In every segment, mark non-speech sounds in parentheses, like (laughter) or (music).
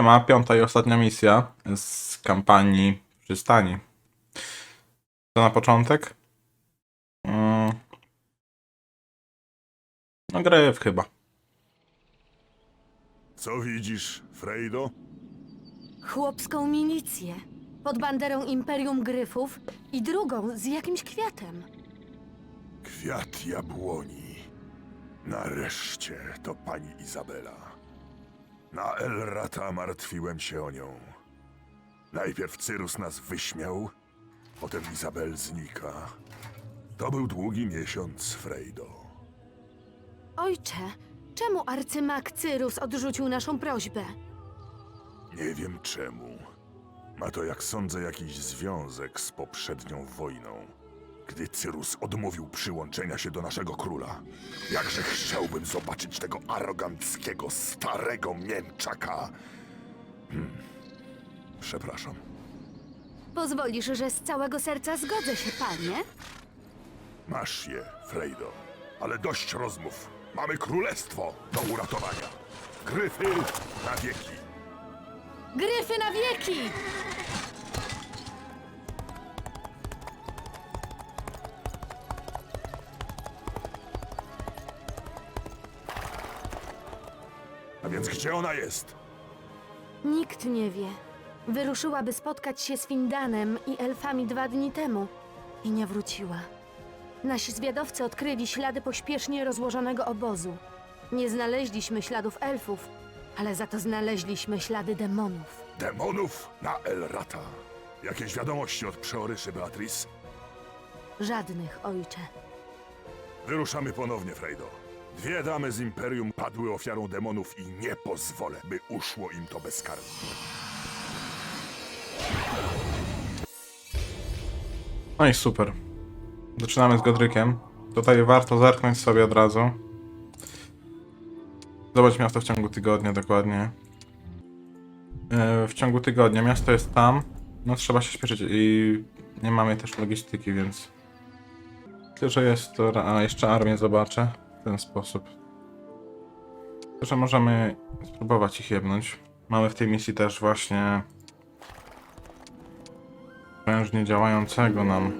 Ma piąta i ostatnia misja z kampanii przystani. To na początek? Mm. No gryf chyba. Co widzisz, Frejdo? Chłopską milicję. Pod banderą Imperium Gryfów i drugą z jakimś kwiatem. Kwiat jabłoni. Nareszcie to pani Izabela. Na Elrata martwiłem się o nią. Najpierw Cyrus nas wyśmiał, potem Izabel znika. To był długi miesiąc, Frejdo. Ojcze, czemu arcymak Cyrus odrzucił naszą prośbę? Nie wiem czemu. Ma to, jak sądzę, jakiś związek z poprzednią wojną. Gdy Cyrus odmówił przyłączenia się do naszego króla. Jakże chciałbym zobaczyć tego aroganckiego, starego mięczaka. Hmm. Przepraszam. Pozwolisz, że z całego serca zgodzę się, panie? Masz je, Frejdo. Ale dość rozmów. Mamy królestwo do uratowania. Gryfy na wieki. Gryfy na wieki! Gdzie ona jest? Nikt nie wie. Wyruszyła, by spotkać się z Findanem i elfami dwa dni temu i nie wróciła. Nasi zwiadowcy odkryli ślady pośpiesznie rozłożonego obozu. Nie znaleźliśmy śladów elfów, ale za to znaleźliśmy ślady demonów. Demonów na Elrata. Jakieś wiadomości od przeoryszy Beatrice? Żadnych, ojcze. Wyruszamy ponownie, Frejdo. Dwie damy z Imperium padły ofiarą demonów i nie pozwolę, by uszło im to bezkarnie. No i super. Zaczynamy z Godrykiem. Tutaj warto zerknąć sobie od razu. Zobacz miasto w ciągu tygodnia dokładnie. Yy, w ciągu tygodnia miasto jest tam. No trzeba się śpieszyć i nie mamy też logistyki, więc... Myślę, że jest to... A, jeszcze armię zobaczę w ten sposób. Że możemy spróbować ich jebnąć. Mamy w tej misji też właśnie... Prężnie działającego nam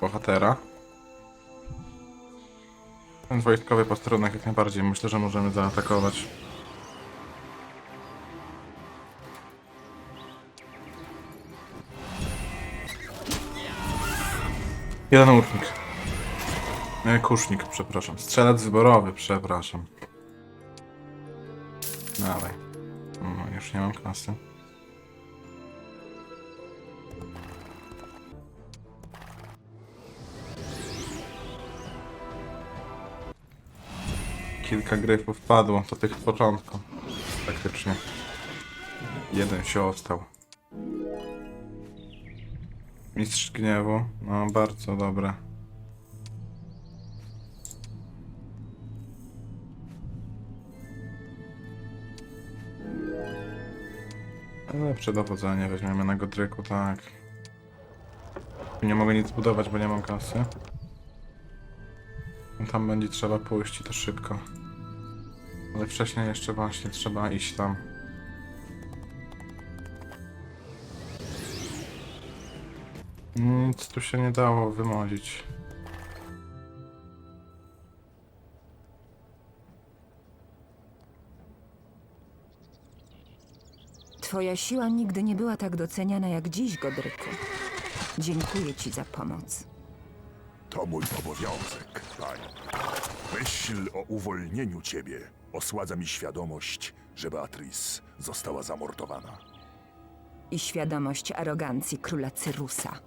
bohatera. Ten wojskowy posterunek jak najbardziej myślę, że możemy zaatakować. Jeden łucznik. Nie, kusznik, przepraszam. Strzelec wyborowy, przepraszam. Dawaj. No, już nie mam kasy. Kilka gryfów padło, to tych w początku. Praktycznie. Jeden się ostał. Mistrz gniewu. No, bardzo dobre. Lepsze dowodzenie weźmiemy na Godryku, tak. Nie mogę nic budować, bo nie mam kasy. Tam będzie trzeba pójść i to szybko. Ale wcześniej jeszcze właśnie trzeba iść tam. Nic tu się nie dało wymodzić. Twoja siła nigdy nie była tak doceniana jak dziś, Godryku. Dziękuję ci za pomoc. To mój obowiązek, pani. Myśl o uwolnieniu ciebie osładza mi świadomość, że Beatrice została zamordowana. I świadomość arogancji króla Cyrusa.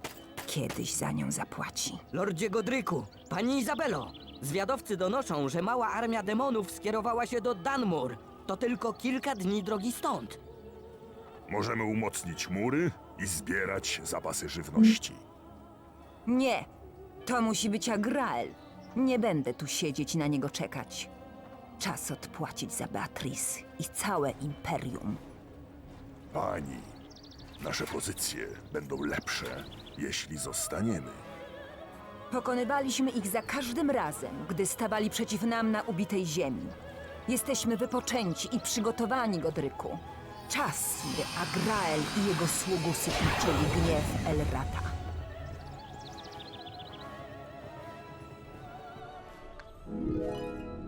Kiedyś za nią zapłaci. Lordzie Godryku, pani Izabelo, zwiadowcy donoszą, że mała armia demonów skierowała się do Danmur. To tylko kilka dni drogi stąd. Możemy umocnić mury i zbierać zapasy żywności. Nie! To musi być Agrael. Nie będę tu siedzieć i na niego czekać. Czas odpłacić za Beatrice i całe imperium. Pani, nasze pozycje będą lepsze, jeśli zostaniemy. Pokonywaliśmy ich za każdym razem, gdy stawali przeciw nam na ubitej ziemi. Jesteśmy wypoczęci i przygotowani, Godryku. Czas, by Agrael i jego sługusy uczuli gniew Elrata.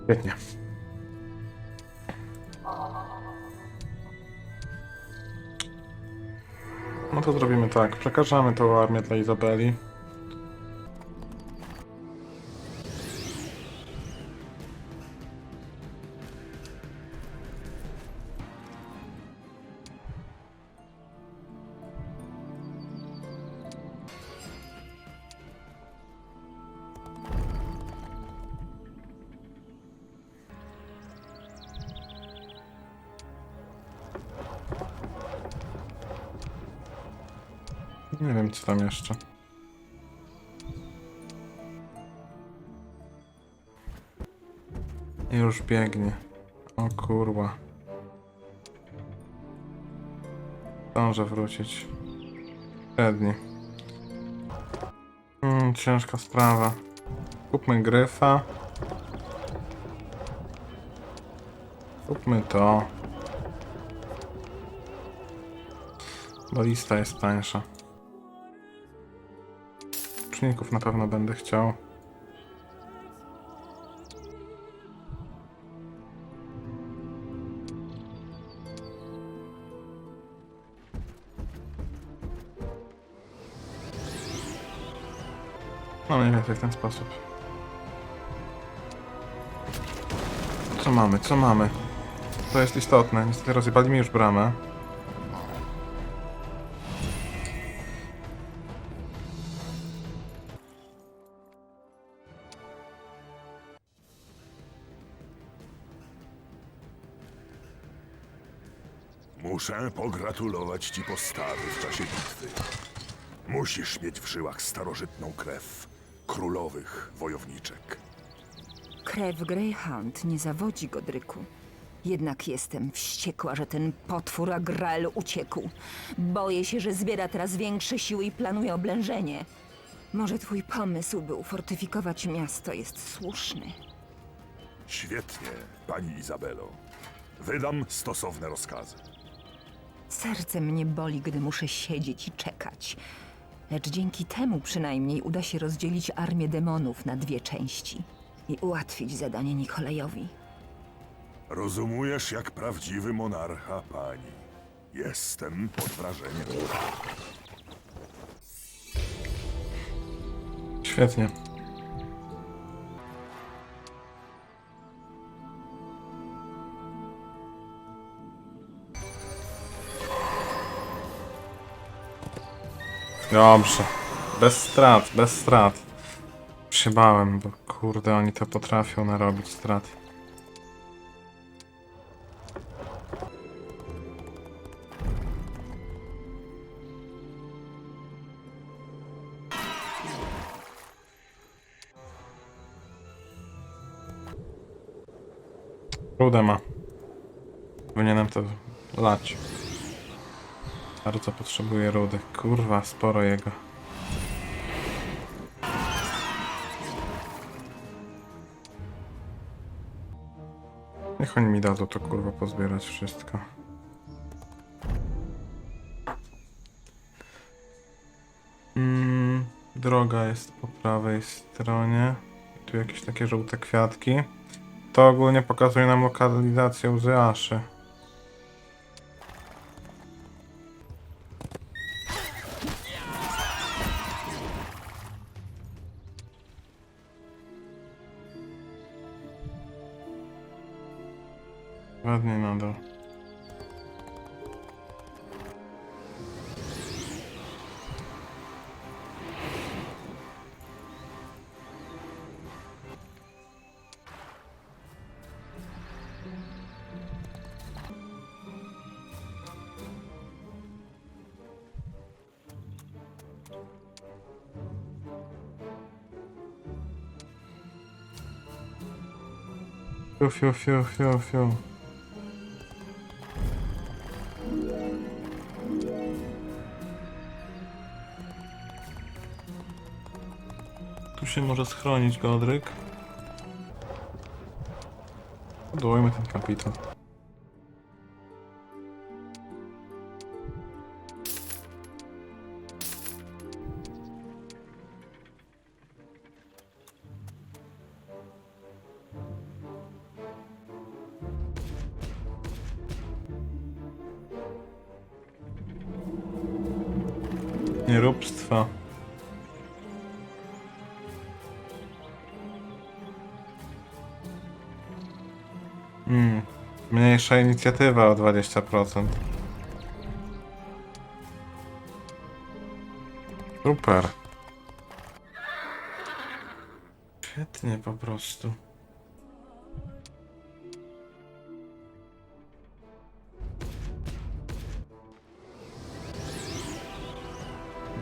Świetnie. No to zrobimy tak. Przekażemy tą armię dla Izabeli. Tam jeszcze. Już biegnie. O kurwa. Zdążę wrócić. Średni. Mm, ciężka sprawa. Kupmy gryfa. Kupmy to. Bo lista jest tańsza. Czynników na pewno będę chciał. No mniej więcej w ten sposób. Co mamy? Co mamy? To jest istotne. Niestety rozjebali mi już bramę. Muszę pogratulować ci postawy w czasie bitwy. Musisz mieć w żyłach starożytną krew królowych wojowniczek. Krew Greyhound nie zawodzi, Godryku. Jednak jestem wściekła, że ten potwór Agrael uciekł. Boję się, że zbiera teraz większe siły i planuje oblężenie. Może twój pomysł, by ufortyfikować miasto, jest słuszny. Świetnie, pani Izabelo. Wydam stosowne rozkazy. Serce mnie boli, gdy muszę siedzieć i czekać. Lecz dzięki temu przynajmniej uda się rozdzielić armię demonów na dwie części i ułatwić zadanie Nikolajowi. Rozumujesz jak prawdziwy monarcha, pani. Jestem pod wrażeniem. Świetnie. Dobrze. Bez strat, bez strat. Się bałem, bo kurde, oni to potrafią narobić strat. Rudę ma. Powinienem to lać. Bardzo potrzebuję rudy. Kurwa, sporo jego. Niech oni mi dadzą to kurwa pozbierać wszystko. Mm, droga jest po prawej stronie. Tu jakieś takie żółte kwiatki. To ogólnie pokazuje nam lokalizację łzy Aszy. Fiu, fiu, fiu, fiu. Tu się może schronić, Godryk? Odwołajmy ten kapitan. Mniejsza inicjatywa o 20%. Super. Świetnie po prostu.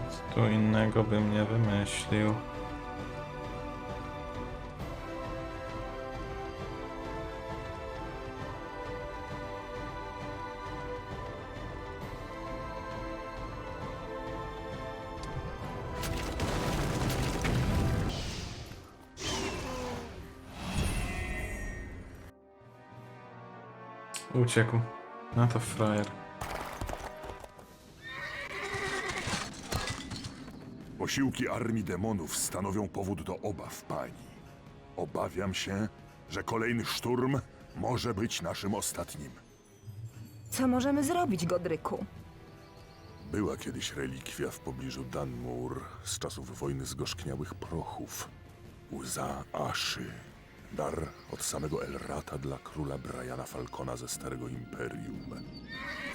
Nic tu innego bym nie wymyślił. Uciekł. No to frajer. Posiłki armii demonów stanowią powód do obaw, pani. Obawiam się, że kolejny szturm może być naszym ostatnim. Co możemy zrobić, Godryku? Była kiedyś relikwia w pobliżu Danmur z czasów wojny zgorzkniałych prochów. Łza Aszy. Dar od samego Elrata dla króla Briana Falcona ze Starego Imperium.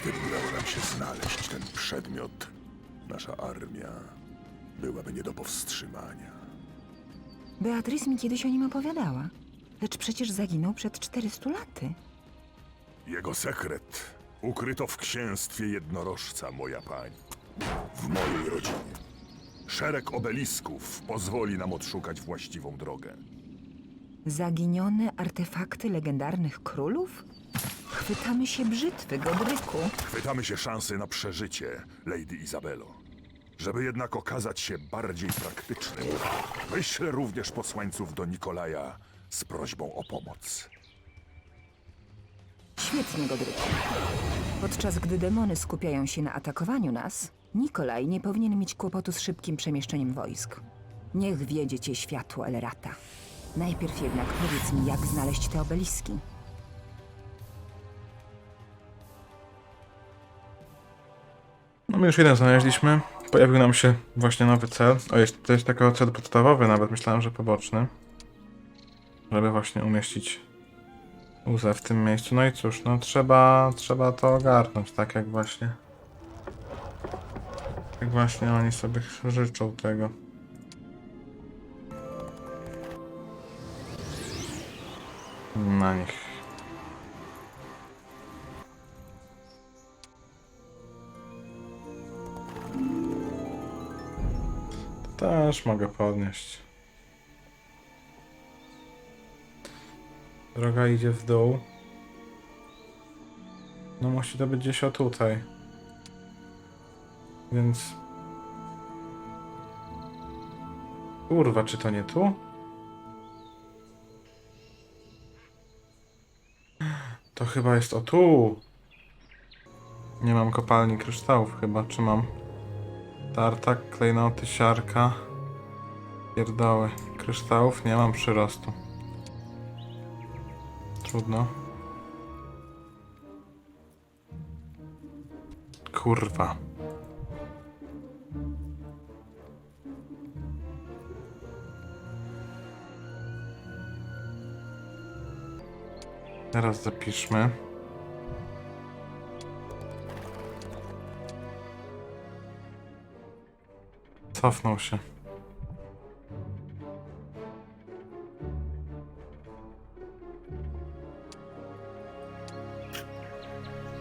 Gdyby udało nam się znaleźć ten przedmiot, nasza armia byłaby nie do powstrzymania. Beatrice mi kiedyś o nim opowiadała. Lecz przecież zaginął przed 400 laty. Jego sekret ukryto w księstwie jednorożca, moja pani. W mojej rodzinie. Szereg obelisków pozwoli nam odszukać właściwą drogę. Zaginione artefakty legendarnych królów? Chwytamy się brzytwy, Godryku. Chwytamy się szansy na przeżycie, Lady Izabelo. Żeby jednak okazać się bardziej praktycznym, wyślę również posłańców do Nikolaja z prośbą o pomoc. Świetnie, Godryku. Podczas gdy demony skupiają się na atakowaniu nas, Nikolaj nie powinien mieć kłopotu z szybkim przemieszczeniem wojsk. Niech wiedzie cię światło Elrata. Najpierw jednak powiedz mi, jak znaleźć te obeliski. No my już jeden znaleźliśmy. Pojawił nam się właśnie nowy cel. O, jest, to jest taki cel podstawowy nawet, myślałem, że poboczny. Żeby właśnie umieścić łzę w tym miejscu. No i cóż, no trzeba, trzeba to ogarnąć, tak jak właśnie. Jak właśnie oni sobie życzą tego. Na nich. Też mogę podnieść. Droga idzie w dół. No musi to być gdzieś o tutaj. Więc... Kurwa, czy to nie tu? To chyba jest o tu. Nie mam kopalni kryształów chyba, czy mam? Tartak, klejnoty, siarka. Pierdoły. Kryształów nie mam przyrostu. Trudno. Kurwa. Teraz zapiszmy. Cofnął się.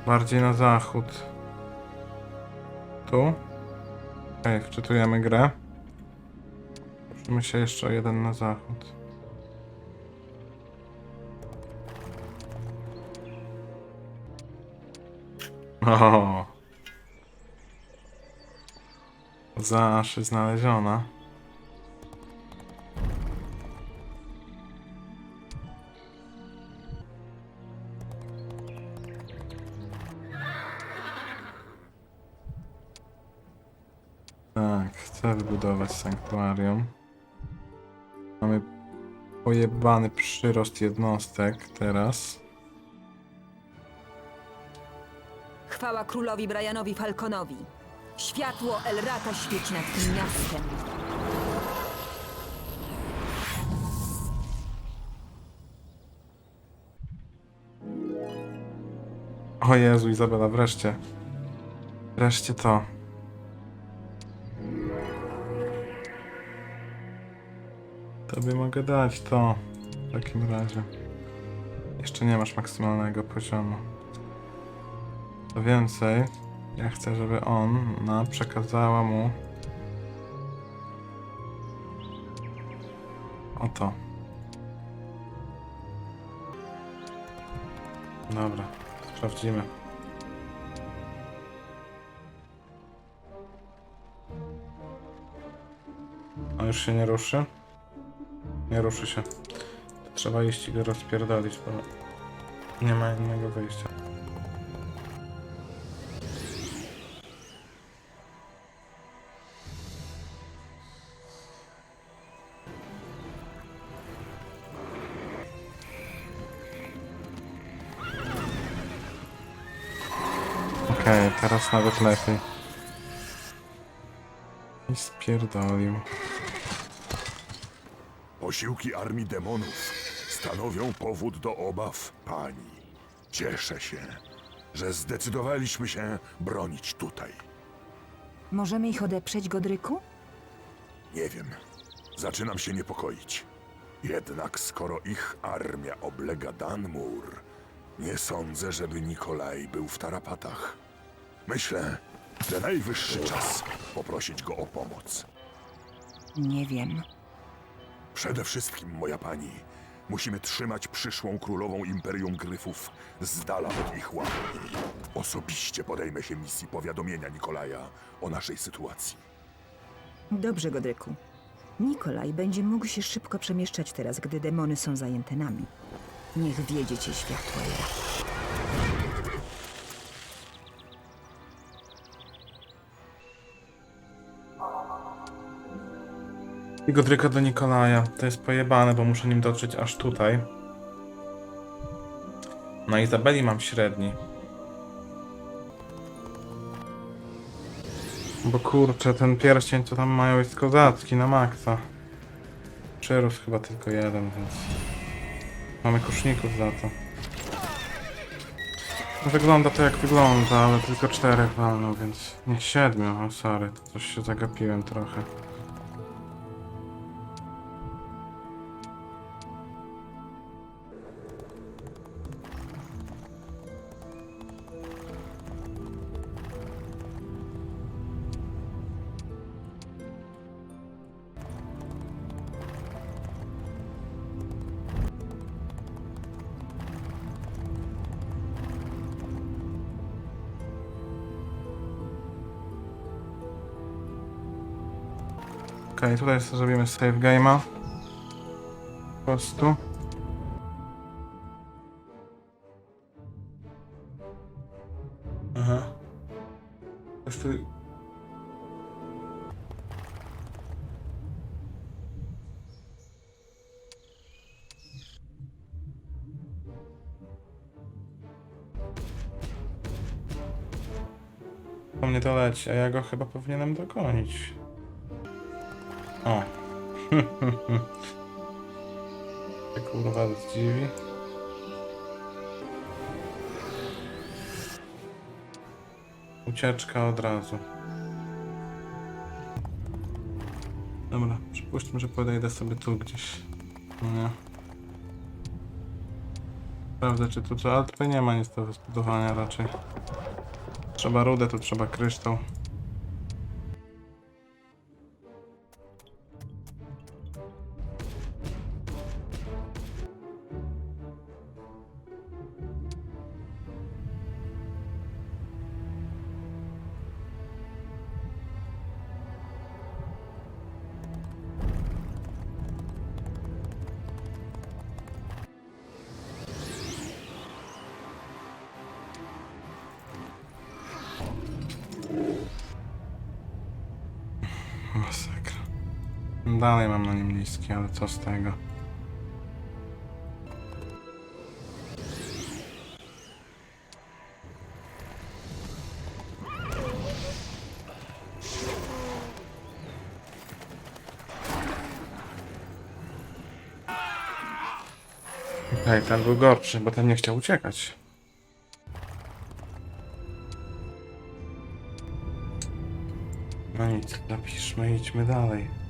Bardziej na zachód. Tu? Okej, wczytujemy grę. Musimy się jeszcze jeden na zachód. O. Zawsze znaleziona. Tak, chcę wybudować sanktuarium. Mamy pojebany przyrost jednostek teraz. Chwała królowi Brianowi Falconowi. Światło Elrata świeci nad tym miastem. O Jezu, Izabela, wreszcie. Wreszcie to. Tobie mogę dać to. W takim razie. Jeszcze nie masz maksymalnego poziomu. Co więcej, ja chcę, żeby on na przekazała mu Oto. Dobra, sprawdzimy. A już się nie ruszy? Nie ruszy się. Trzeba iść i go rozpierdolić, bo nie ma innego wyjścia. Teraz nawet lepiej. I spierdolił. Posiłki armii demonów stanowią powód do obaw pani. Cieszę się, że zdecydowaliśmy się bronić tutaj. Możemy ich odeprzeć, Godryku? Nie wiem, zaczynam się niepokoić. Jednak skoro ich armia oblega Danmur, nie sądzę, żeby Nikolaj był w tarapatach. Myślę, że najwyższy czas poprosić go o pomoc. Nie wiem. Przede wszystkim, moja pani, musimy trzymać przyszłą królową Imperium Gryfów z dala od ich łap. Osobiście podejmę się misji powiadomienia Nikolaja o naszej sytuacji. Dobrze, Godryku. Nikolaj będzie mógł się szybko przemieszczać teraz, gdy demony są zajęte nami. Niech wiedzie cię światło. I Godryka do Nikolaja. To jest pojebane, bo muszę nim dotrzeć aż tutaj. Na Izabeli mam średni. Bo kurczę, ten pierścień co tam mają jest kozacki na maksa. Przyrósł chyba tylko jeden, więc... Mamy kuszników za to. No Wygląda to jak wygląda, ale tylko czterech walną, więc nie siedmiu. O sorry, to coś się zagapiłem trochę. Tutaj sobie zrobimy save game'a. Po prostu. Aha. Po prostu... Po mnie to leci, a ja go chyba powinienem dogonić. O. (laughs) się kurwa zdziwi. Ucieczka od razu. Dobra, przypuśćmy, że podejdę sobie tu gdzieś. Nie. Sprawdzę, czy tu co, ale tutaj nie ma nic do zbudowania raczej. Trzeba rudę, tu trzeba kryształ. Dalej mam na nim niski, ale co z tego? Okej, ten był gorszy, bo ten nie chciał uciekać. No nic, napiszmy, idźmy dalej.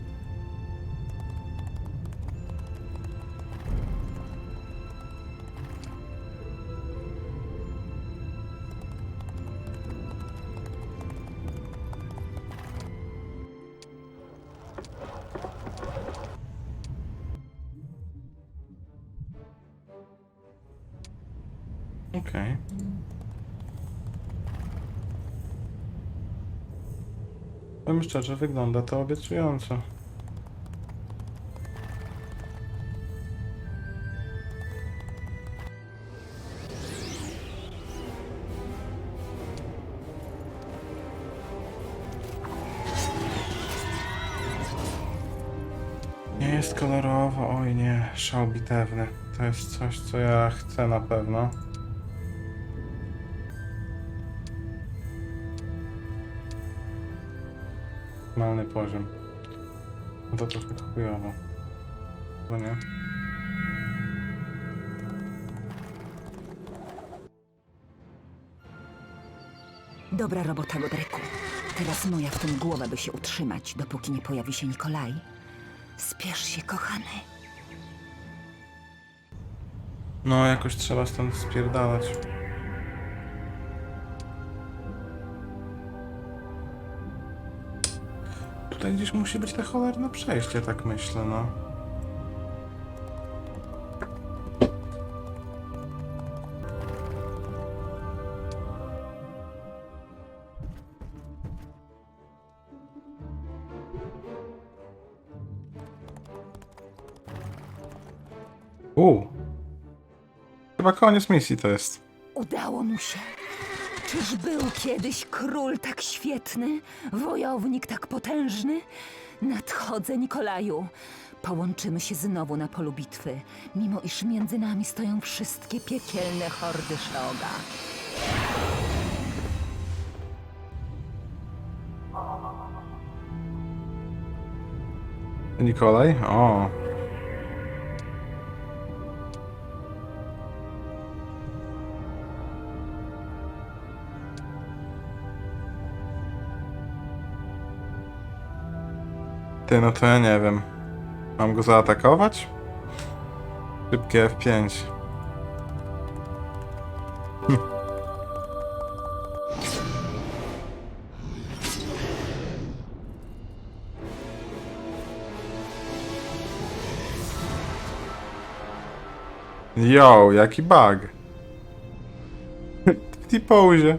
Szczerze, wygląda to obiecująco. Nie jest kolorowo, oj nie, szał bitewny. To jest coś, co ja chcę na pewno. Malny poziom. No to trochę chujowo. No nie? Dobra robota, Godryku. Teraz moja w tym głowa, by się utrzymać, dopóki nie pojawi się Nikolaj. Spiesz się, kochany. No, jakoś trzeba stąd spierdalać. Tutaj gdzieś musi być te cholerne przejście, tak myślę, no. U. Chyba koniec misji to jest. Udało mu się. Czyż był kiedyś król tak świetny, wojownik tak potężny? Nadchodzę, Nikolaju. Połączymy się znowu na polu bitwy, mimo iż między nami stoją wszystkie piekielne hordy Szoga. Nikolaj? O. Ty, no to ja nie wiem. Mam go zaatakować? Szybkie F5. Hm. Yo, jaki bug. w tej pozie.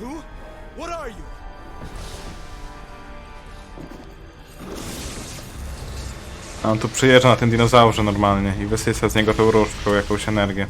Who? What are you? A on tu przyjeżdża na tym dinozaurze normalnie i wysysa z niego tą różdżką jakąś energię.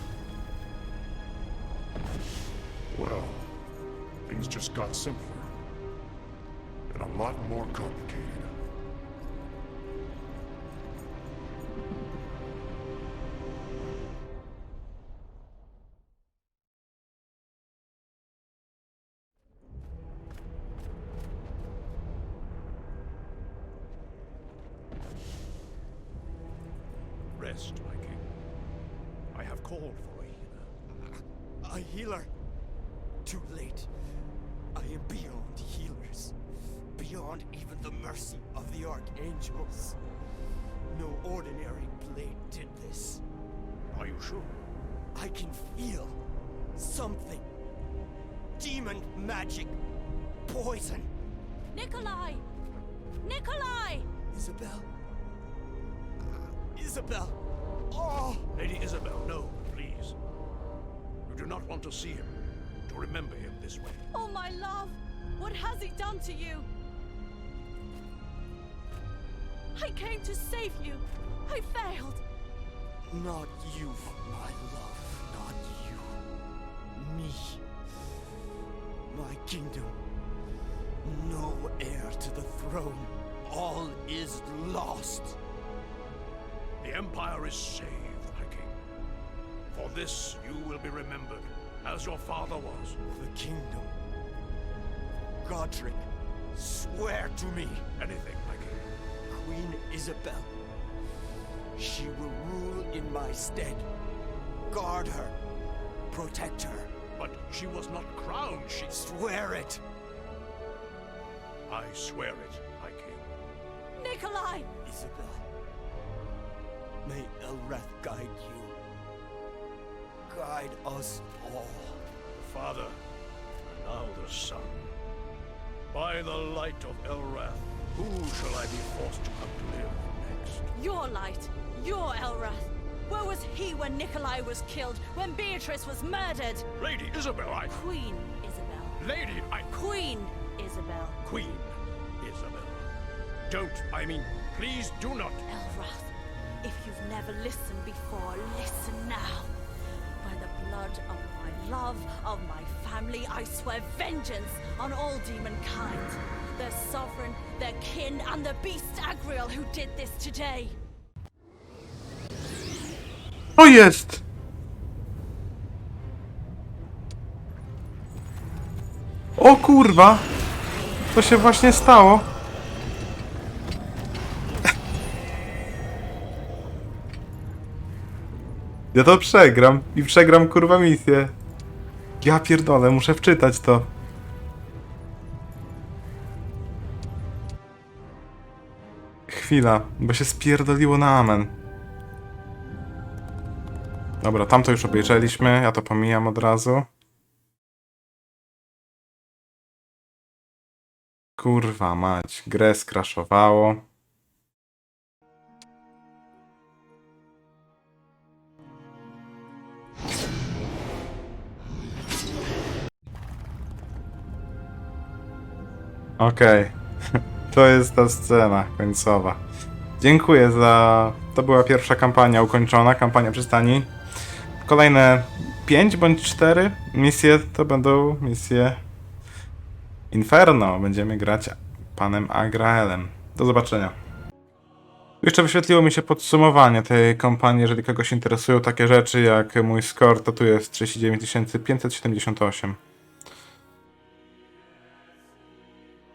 I am beyond healers. Beyond even the mercy of the archangels. No ordinary blade did this. Are you sure? I can feel something. Demon magic. poison. Nikolai! Nikolai! Isabel. Uh, Isabel. Oh! Lady Isabel, no, please. You do not want to see him, to remember him this way. Oh, my love! What has he done to you? I came to save you. I failed. Not you, my love. Not you. Me. My kingdom. No heir to the throne. All is lost. The Empire is saved, my king. For this you will be remembered, as your father was. The kingdom. Godric, swear to me, Anything, my king. Queen Isabel. She will rule in my stead. Guard her. Protect her. But she was not crowned, she... Swear it. I swear it, my king. Nikolai! Isabel. May Elrath guide you. Guide us all. The Father, and now the Son. By the light of Elrath, who shall I be forced to come to live next? Your light! Your Elrath! Where was he when Nikolai was killed? When Beatrice was murdered? Lady Isabel, I... Queen Isabel. Lady, I... Queen Isabel. Queen Isabel. Don't, I mean, please do not. Elrath, if you've never listened before, listen now. Blood of my love, of my family, I swear vengeance on all. Their sovereign, their kin, and the beast Agriel who did this today. O jest! O kurwa! To się właśnie stało. Ja to przegram i przegram kurwa misję. Ja pierdolę, muszę wczytać to. Chwila, bo się spierdoliło na amen. Dobra, tamto już obejrzeliśmy, ja to pomijam od razu. Kurwa mać, grę skraszowało. Okej, (laughs) to jest ta scena końcowa. Dziękuję za. To była pierwsza kampania ukończona, kampania przystani. Kolejne 5 bądź 4 misje to będą misje Inferno. Będziemy grać panem Agraelem. Do zobaczenia. Jeszcze wyświetliło mi się podsumowanie tej kampanii, jeżeli kogoś interesują takie rzeczy jak mój score, to tu jest 39 578.